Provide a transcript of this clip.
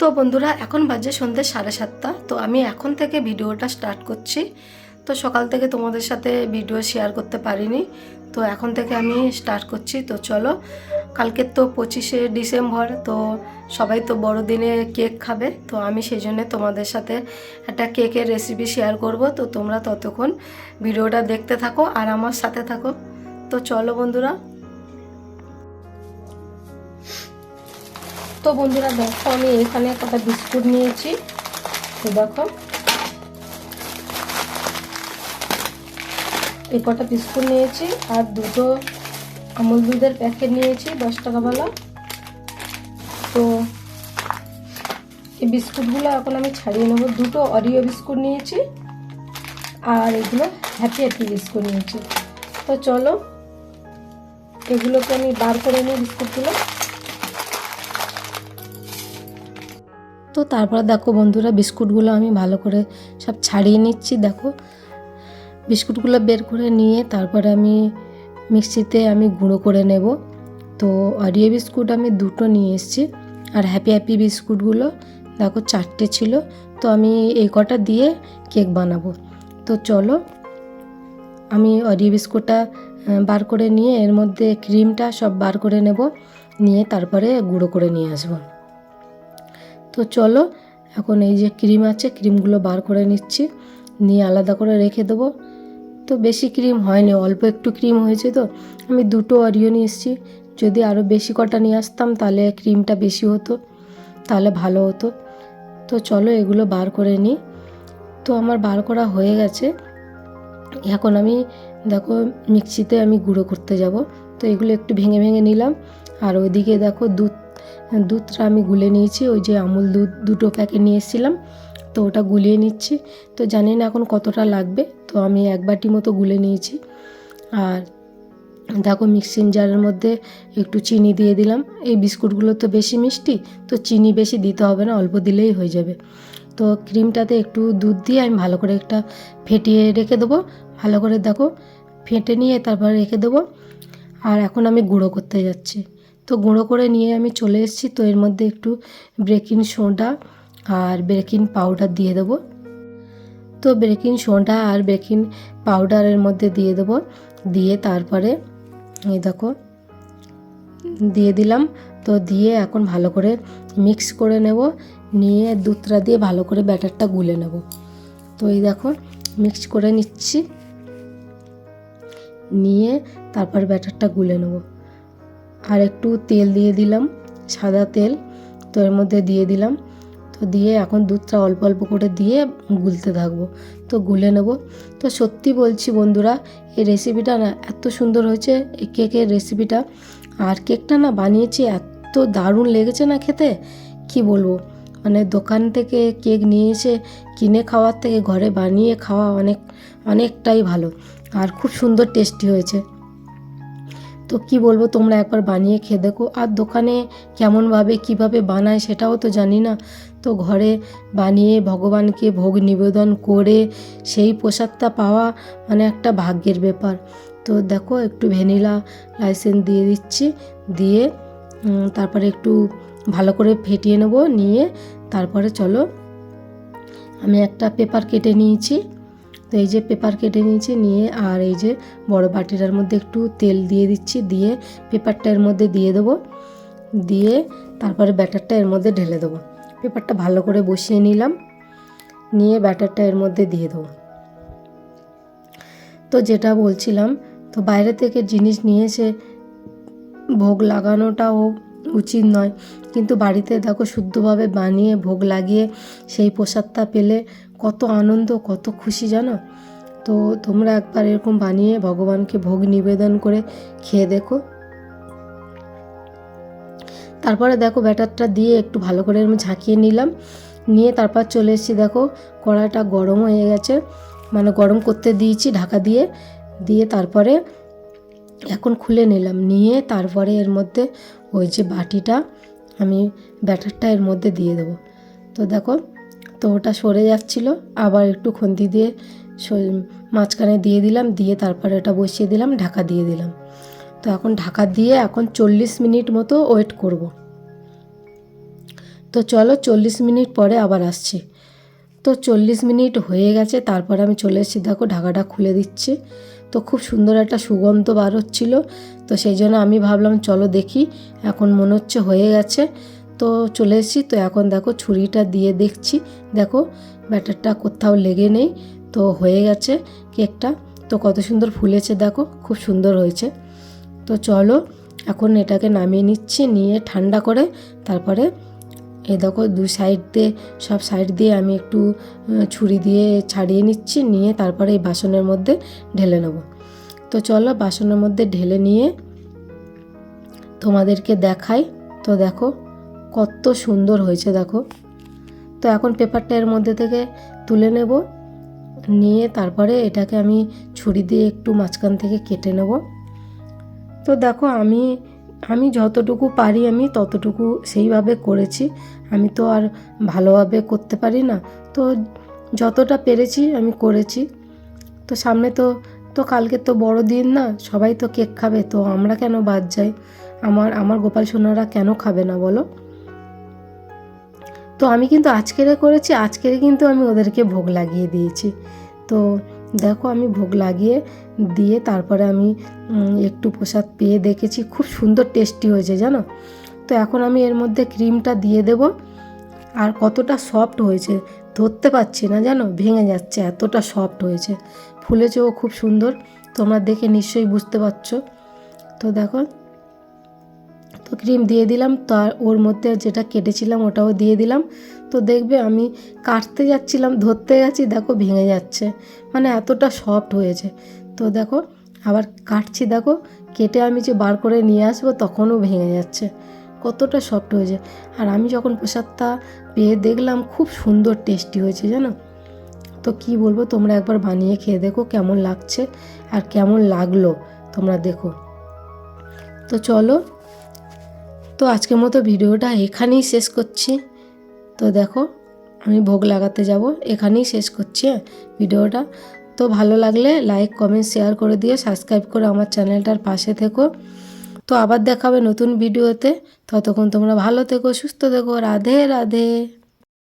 তো বন্ধুরা, এখন বাজে সন্ধ্যে সাড়ে সাতটা। তো আমি এখন থেকে ভিডিওটা স্টার্ট করছি। তো সকাল থেকে তোমাদের সাথে ভিডিও শেয়ার করতে পারিনি। তো এখন থেকে আমি স্টার্ট করছি। তো চলো, কালকে তো পঁচিশে ডিসেম্বর, তো সবাই তো বড়দিনে কেক খাবে। তো আমি সেই জন্যে তোমাদের সাথে একটা কেকের রেসিপি শেয়ার করব। তো তোমরা ততক্ষণ ভিডিওটা দেখতে থাকো আর আমার সাথে থাকো। তো চলো বন্ধুরা তো বন্ধুরা দেখো, আমি এখানে কটা বিস্কুট নিয়েছি। তো দেখো। এই কটা বিস্কুট নিয়েছি, আর দুটো আমুল দুধের প্যাকেট নিয়েছি, দশ টাকাওয়ালা তো এই বিস্কুটগুলো এখন আমি ছাড়িয়ে নেব। দুটো অরিও বিস্কুট নিয়েছি, আর এগুলো হ্যাপি হ্যাপি বিস্কুট নিয়েছি। তো চলো, এগুলোকে আমি বার করে নিই বিস্কুটগুলো। তো তারপর দেখো বন্ধুরা, বিস্কুটগুলো আমি ভালো করে সব ছাড়িয়ে নিচ্ছি, দেখো। বিস্কুটগুলো বের করে নিয়ে তারপরে আমি মিক্সিতে আমি গুঁড়ো করে নেব। তো অরিও বিস্কুট আমি দুটো নিয়ে এসেছি আর হ্যাপি হ্যাপি বিস্কুটগুলো দেখো চারটে ছিল। তো আমি এই কটা দিয়ে কেক বানাবো। তো চলো, আমি অরিও বিস্কুটটা বার করে নিয়ে এর মধ্যে ক্রিমটা সব বার করে নেব, নিয়ে তারপরে গুঁড়ো করে নিয়ে আসব। তো চলো, এখন এই যে ক্রিম আছে, ক্রিমগুলো বার করে নিচ্ছি। নিয়ে আলাদা করে রেখে দেবো। তো বেশি ক্রিম হয়নি, অল্প একটু ক্রিম হয়েছে তো। আমি দুটো অরিও নিয়ে এসেছি। যদি আরও বেশি কটা নিয়ে আসতাম, তাহলে ক্রিমটা বেশি হতো, তাহলে ভালো হতো। তো চলো, এগুলো বার করে নিই। তো আমার বার করা হয়ে গেছে। এখন আমি, দেখো, মিক্সিতে আমি গুঁড়ো করতে যাব। তো এগুলো একটু ভেঙে ভেঙে নিলাম। আর ওইদিকে দেখো, দুধ দুধটা আমি গুলে নিয়েছি, ওই যে আমুল দুধ দুটো প্যাকেট নিয়ে এসেছিলাম, তো ওটা গুলিয়ে নিচ্ছি। তো জানি না এখন কতটা লাগবে, তো আমি এক বাটি মতো গুলে নিয়েছি। আর দেখো মিক্সিং জারের মধ্যে একটু চিনি দিয়ে দিলাম। এই বিস্কুটগুলো তো বেশি মিষ্টি, তো চিনি বেশি দিতে হবে না, অল্প দিলেই হয়ে যাবে। তো ক্রিমটাতে একটু দুধ দিয়ে আমি ভালো করে একটা ফেটিয়ে রেখে দেবো। ভালো করে দেখো, ফেটে নিয়ে তারপর রেখে দেবো। আর এখন আমি গুঁড়ো করতে যাচ্ছি। তো গুঁড়ো করে নিয়ে আমি চলে এসেছি। তো এর মধ্যে একটু ব্রেকিং সোডা আর ব্রেকিং পাউডার দিয়ে দেবো। তো বেকিং সোডা আর বেকিং পাউডারের মধ্যে দিয়ে দেবো। দিয়ে তারপরে এই দেখো, দিয়ে দিলাম। তো দিয়ে এখন ভালো করে মিক্স করে নেব। নিয়ে দুধটা দিয়ে ভালো করে ব্যাটারটা গুলে নেব। তো এই দেখো মিক্স করে নিচ্ছি। নিয়ে তারপর ব্যাটারটা গুলে নেব। আর একটু তেল দিয়ে দিলাম, সাদা তেল, তো এর মধ্যে দিয়ে দিলাম। তো দিয়ে এখন দুধটা অল্প অল্প করে দিয়ে গুলতে থাকব। তো গুলে নেব। তো সত্যি বলছি বন্ধুরা, এই রেসিপিটা না এত সুন্দর হয়েছে, এই কেকের রেসিপিটা আর কেকটা না বানিয়েছি, এত দারুণ লেগেছে না খেতে? কি বলব? মানে দোকান থেকে কেক নিয়ে এসে কিনে খাওয়ার থেকে ঘরে বানিয়ে খাওয়া অনেক, অনেকটাই ভালো। আর খুব সুন্দর টেস্টি হয়েছে। তো কি বলব, তোমরা একবার বানিয়ে খেয়ে দেখো। আর দোকানে কেমনভাবে, কীভাবে বানায় সেটাও তো জানি না। তো ঘরে বানিয়ে ভগবানকে ভোগ নিবেদন করে সেই প্রসাদটা পাওয়া মানে একটা ভাগ্যের ব্যাপার। তো দেখো, একটু ভ্যানিলা লাইসেন্স দিয়ে দিচ্ছি, দিয়ে তারপরে একটু ভালো করে ফেটিয়ে নেব, নিয়ে তারপরে চলো, আমি একটা পেপার কেটে নিয়েছি। তো এই যে পেপার কেটে নিয়েছি, নিয়ে আর এই যে বড় বাটিটার মধ্যে একটু তেল দিয়ে দিচ্ছি, দিয়ে পেপারটা এর মধ্যে দিয়ে দেবো। দিয়ে তারপরে ব্যাটারটা এর মধ্যে ঢেলে দেবো। পেপারটা ভালো করে বসিয়ে নিলাম, নিয়ে ব্যাটারটা এর মধ্যে দিয়ে দেবো। তো যেটা বলছিলাম, তো বাইরে থেকে জিনিস নিয়ে এসে ভোগ লাগানোটাও উচিত নয়। কিন্তু বাড়িতে দেখো শুদ্ধভাবে বানিয়ে, ভোগ লাগিয়ে সেই প্রসাদটা পেলে কত আনন্দ, কত খুশি জানো? তো তোমরা একবার এরকম বানিয়ে ভগবানকে ভোগ নিবেদন করে খেয়ে দেখো। তারপরে দেখো ব্যাটারটা দিয়ে একটু ভালো করে আমি ঝাঁকিয়ে নিলাম। নিয়ে তারপর চলে এসেছি দেখো কড়াটা গরম হয়ে গেছে। মানে গরম করতে দিয়েছি ঢাকা দিয়ে। দিয়ে তারপরে এখন খুলে নিলাম। নিয়ে তারপরে এর মধ্যে ওই যে বাটিটা আমি ব্যাটারটা এর মধ্যে দিয়ে দেবো। তো দেখো, তো ওটা সরে যাচ্ছিল, আবার একটু খুন্তি দিয়ে মাঝখানে দিয়ে দিলাম, দিয়ে তারপরে এটা বসিয়ে দিলাম, ঢাকা দিয়ে দিলাম। তো এখন ঢাকা দিয়ে এখন চল্লিশ মিনিট মতো ওয়েট করব। তো চলো চল্লিশ মিনিট পরে আবার আসছি। তো চল্লিশ মিনিট হয়ে গেছে, তারপরে আমি চলে এসেছি, দেখো ঢাকাটা খুলে দিচ্ছি। তো খুব সুন্দর একটা সুগন্ধ বার হচ্ছিল। তো সেই জন্য আমি ভাবলাম, চলো দেখি। এখন মনে হচ্ছে হয়ে গেছে। তো চলে এসেছি। তো এখন দেখো, ছুরিটা দিয়ে দেখছি। দেখো, ব্যাটারটা কোথাও লেগে নেই। তো হয়ে গেছে কেকটা। তো কত সুন্দর ফুলেছে, দেখো, খুব সুন্দর হয়েছে। তো চলো, এখন এটাকে নামিয়ে নিচ্ছি, নিয়ে ঠান্ডা করে, তারপরে এ দেখো দু সাইড দিয়ে সব সাইড দিয়ে আমি একটু ছুরি দিয়ে ছাড়িয়ে নিচ্ছি, নিয়ে তারপরে এই বাসনের মধ্যে ঢেলে নেব। তো চলো বাসনের মধ্যে ঢেলে নিয়ে তোমাদেরকে দেখাই। তো দেখো কত সুন্দর হয়েছে, দেখো। তো এখন পেপারটা এর মধ্যে থেকে তুলে নেব, নিয়ে তারপরে এটাকে আমি ছুরি দিয়ে একটু মাঝখান থেকে কেটে নেব। তো দেখো আমি আমি যতটুকু পারি আমি ততটুকু সেইভাবে করেছি। আমি তো আর ভালোভাবে করতে পারি না। তো যতটা পেরেছি আমি করেছি। তো সামনে তো তো কালকে তো বড় দিন না, সবাই তো কেক খাবে, তো আমরা কেন বাদ যাই? আমার আমার গোপাল সোনারা কেন খাবে না বলো? তো আমি কিন্তু আজকেরে করেছি, আজকেরে কিন্তু আমি ওদেরকে ভোগ লাগিয়ে দিয়েছি। তো দেখো আমি ভোগ লাগিয়ে দিয়ে তারপরে আমি একটু প্রসাদ পেয়ে দেখেছি। খুব সুন্দর টেস্টি হয়েছে, জানো? তো এখন আমি এর মধ্যে ক্রিমটা দিয়ে দেব। আর কতটা সফট হয়েছে, ধরতে পারছি না, জানো? ভেঙে যাচ্ছে, এতটা সফট হয়েছে। ফুলেছেও খুব সুন্দর, তোমরা দেখে নিশ্চয়ই বুঝতে পারছ। তো দেখো তো ক্রিম দিয়ে দিলাম, তার ওর মধ্যে যেটা কেটেছিলাম ওটাও দিয়ে দিলাম। তো দেখবে আমি কাটতে যাচ্ছিলাম, ধরতে গেছি দেখো ভেঙে যাচ্ছে। মানে এতটা সফট হয়েছে। তো দেখো, আবার কাটছি, দেখো, কেটে আমি যে বার করে নিয়ে আসব, তখনও ভেঙে যাচ্ছে। কতটা সফট হয়েছে। আর আমি যখন প্রসাদটা পেয়ে দেখলাম, খুব সুন্দর টেস্টি হয়েছে, জানো? তো কি বলব, তোমরা একবার বানিয়ে খেয়ে দেখো কেমন লাগছে আর কেমন লাগল, তোমরা দেখো। তো চলো তো আজকের মতো ভিডিওটা এখানেই শেষ করছি। তো দেখো, আমি ভোগ লাগাতে যাব, এখানেই শেষ করছি ভিডিওটা। তো ভালো লাগলে লাইক কমেন্ট শেয়ার করে দিও সাবস্ক্রাইব করে আমার চ্যানেলটার পাশে থেকো। তো আবার দেখাবে নতুন ভিডিওতে। ততক্ষণ তোমরা ভালো থেকো, সুস্থ থেকো। রাধে রাধে।